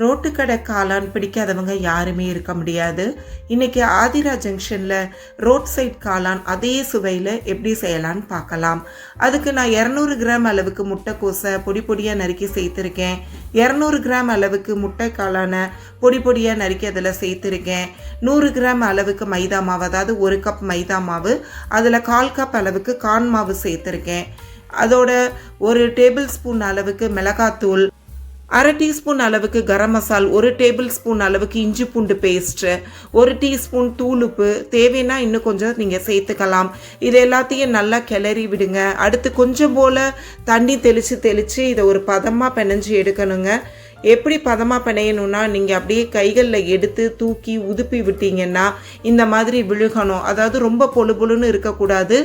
ரோட்டுக்கடை காளான் பிடிக்காதவங்க யாருமே இருக்க முடியாது. இன்னைக்கு ஆதிரா ஜங்ஷனில் ரோட் சைட் காளான் அதே சுவையில் எப்படி செய்யலான்னு பார்க்கலாம். அதுக்கு நான் இரநூறு கிராம் அளவுக்கு முட்டைக்கோசை பொடி பொடியாக நறுக்கி சேர்த்துருக்கேன். இரநூறு கிராம் அளவுக்கு முட்டை காளானை பொடி பொடியாக நறுக்கி அதில் சேர்த்துருக்கேன். நூறு கிராம் அளவுக்கு மைதா மாவு அதாவது ஒரு கப் மைதா மாவு அதில் கால் கப் அளவுக்கு கான் மாவு சேர்த்துருக்கேன். அதோட ஒரு டேபிள் ஸ்பூன் அளவுக்கு மிளகாத்தூள் அரை டீஸ்பூன் அளவுக்கு கரம் மசால் ஒரு டேபிள் ஸ்பூன் அளவுக்கு இஞ்சி பூண்டு பேஸ்ட்டு ஒரு டீஸ்பூன் தூளுப்பு. தேவைன்னா இன்னும் கொஞ்சம் நீங்கள் சேர்த்துக்கலாம். இது எல்லாத்தையும் நல்லா கிளறி விடுங்க. அடுத்து கொஞ்சம் போல் தண்ணி தெளித்து தெளித்து இதை ஒரு பதமாக பிணைஞ்சு எடுக்கணுங்க. எப்படி பதமாக பிணையணும்னா நீங்கள் அப்படியே கைகளில் எடுத்து தூக்கி உதுப்பி விட்டீங்கன்னா இந்த மாதிரி விழுகணும். அதாவது ரொம்ப பொழு பொழுன்னு இருக்கக்கூடாது.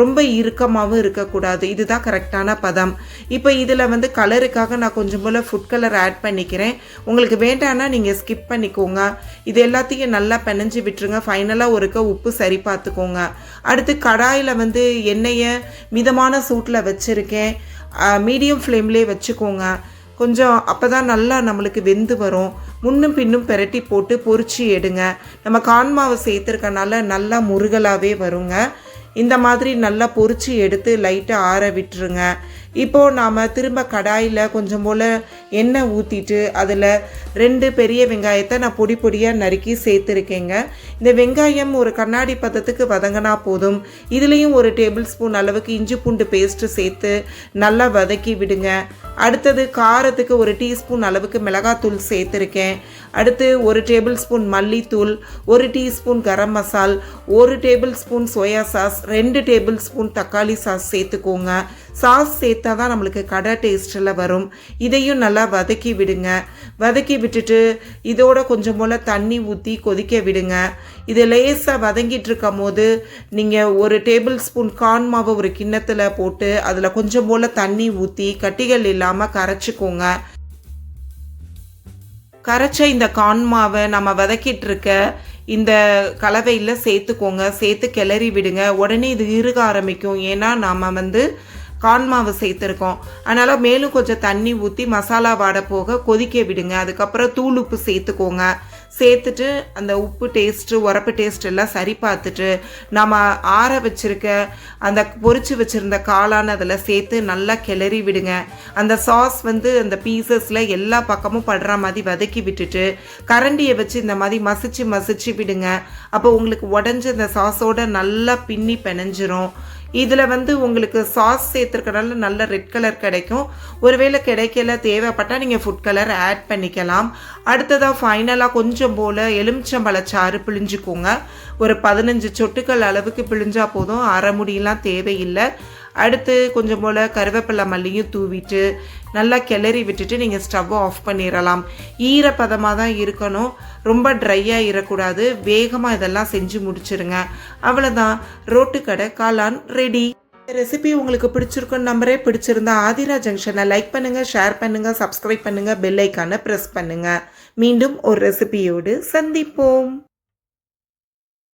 ரொம்ப இறுக்கமாகவும் இருக்கக்கூடாது. இதுதான் கரெக்டான பதம். இப்போ இதில் வந்து கலருக்காக நான் கொஞ்சம் போல் ஃபுட் கலர் ஆட் பண்ணிக்கிறேன். உங்களுக்கு வேண்டாம்னா நீங்கள் ஸ்கிப் பண்ணிக்கோங்க. இது எல்லாத்தையும் நல்லா பிணைஞ்சு விட்டுருங்க. ஃபைனலாக ஒருக்க உப்பு சரி பார்த்துக்கோங்க. அடுத்து கடாயில் வந்து எண்ணெயை மிதமான சூட்டில் வச்சுருக்கேன். மீடியம் ஃப்ளேம்லேயே வச்சுக்கோங்க. கொஞ்சம் அப்போ தான் நல்லா நம்மளுக்கு வெந்து வரும். முன்னும் பின்னும் பெரட்டி போட்டு பொரிச்சு எடுங்க. நம்ம கான்மாவை சேர்த்துருக்கனால நல்லா முருகலாகவே வருங்க. இந்த மாதிரி நல்லா பொரிச்சு எடுத்து லைட்டாக ஆற விட்டுருங்க. இப்போது நாம் திரும்ப கடாயில் கொஞ்சம் போல் எண்ணெய் ஊற்றிட்டு அதில் ரெண்டு பெரிய வெங்காயத்தை நான் பொடி பொடியாக நறுக்கி சேர்த்துருக்கேங்க. இந்த வெங்காயம் ஒரு கண்ணாடி பதத்துக்கு வதங்கினா போதும். இதுலேயும் ஒரு டேபிள் ஸ்பூன் அளவுக்கு இஞ்சி பூண்டு பேஸ்ட்டு சேர்த்து நல்லா வதக்கி விடுங்க. அடுத்தது காரத்துக்கு ஒரு டீஸ்பூன் அளவுக்கு மிளகாத்தூள் சேர்த்துருக்கேன். அடுத்து ஒரு டேபிள் ஸ்பூன் மல்லித்தூள் ஒரு டீஸ்பூன் கரம் மசால் ஒரு டேபிள் ஸ்பூன் சோயா சாஸ் ரெண்டு டேபிள் ஸ்பூன் தக்காளி சாஸ் சேர்த்துக்கோங்க. சாஸ் சேர்த்தா தான் நம்மளுக்கு கடை டேஸ்ட்டில் வரும். இதையும் நல்லா வதக்கி விடுங்க. வதக்கி விட்டுட்டு இதோட கொஞ்சம் போல் தண்ணி ஊற்றி கொதிக்க விடுங்க. இது லேசாக வதங்கிட்டு இருக்கும் போது நீங்கள் ஒரு டேபிள் ஸ்பூன் கார்ன் மாவை ஒரு கிண்ணத்தில் போட்டு அதில் கொஞ்சம் போல் தண்ணி ஊற்றி கட்டிகள் இல்லாமல் கரைச்சிக்கோங்க. கரைச்ச இந்த கான்மாவை நம்ம வதக்கிட்டு இருக்க இந்த கலவையில் சேர்த்துக்கோங்க. சேர்த்து கிளறி விடுங்க. உடனே இது இறுக ஆரம்பிக்கும். ஏன்னா நாம் வந்து கார்ன் மாவு சேர்த்துருக்கோம். அதனால் மேலும் கொஞ்சம் தண்ணி ஊற்றி மசாலா வாட போக கொதிக்க விடுங்க. அதுக்கப்புறம் தூள் உப்பு சேர்த்துக்கோங்க. சேர்த்துட்டு அந்த உப்பு டேஸ்ட்டு உரப்பு டேஸ்ட் எல்லாம் சரி பார்த்துட்டு நம்ம ஆற வச்சுருக்க அந்த பொறிச்சு வச்சுருந்த காளான் அதில் சேர்த்து நல்லா கிளறி விடுங்க. அந்த சாஸ் வந்து அந்த பீசஸில் எல்லா பக்கமும் படுற மாதிரி வதக்கி விட்டுட்டு கரண்டியை வச்சு இந்த மாதிரி மசிச்சு மசிச்சு விடுங்க. அப்போ உங்களுக்கு உடஞ்சி அந்த சாஸோட நல்லா பின்னி பிணைஞ்சிரும். இதில் வந்து உங்களுக்கு சாஸ் சேர்த்துருக்கனால நல்ல ரெட் கலர் கிடைக்கும். ஒருவேளை கிடைக்கல தேவைப்பட்டால் நீங்கள் ஃபுட் கலர் ஆட் பண்ணிக்கலாம். அடுத்ததாக ஃபைனலாக கொஞ்சம் போல் எலுமிச்சம்பழச்சாறு பிழிஞ்சுக்கோங்க. ஒரு பதினஞ்சு சொட்டுக்கள் அளவுக்கு பிழிஞ்சால் போதும். அரை முடியெல்லாம் தேவையில்லை. அடுத்து கொஞ்சம் போல் கருவேப்பிலை மல்லியும் தூவிட்டு நல்லா கிளறி விட்டுட்டு நீங்கள் ஸ்டவ்வை ஆஃப் பண்ணிடலாம் ஈரப்பதமாக தான் இருக்கணும். ரொம்ப ட்ரையாக இருக்கக்கூடாது. வேகமாக இதெல்லாம் செஞ்சு முடிச்சிருங்க. அவ்வளோதான் ரோட்டுக்கடை காளான் ரெடி ரெசிபி உங்களுக்கு பிடிச்சிருக்குன்னு நம்பரே பிடிச்சிருந்தா ஆதிரா ஜங்ஷனை லைக் பண்ணுங்கள் ஷேர் பண்ணுங்கள் சப்ஸ்கிரைப் பண்ணுங்கள் பெல் ஐக்கானை ப்ரெஸ் பண்ணுங்கள் மீண்டும் ஒரு ரெசிபியோடு சந்திப்போம்.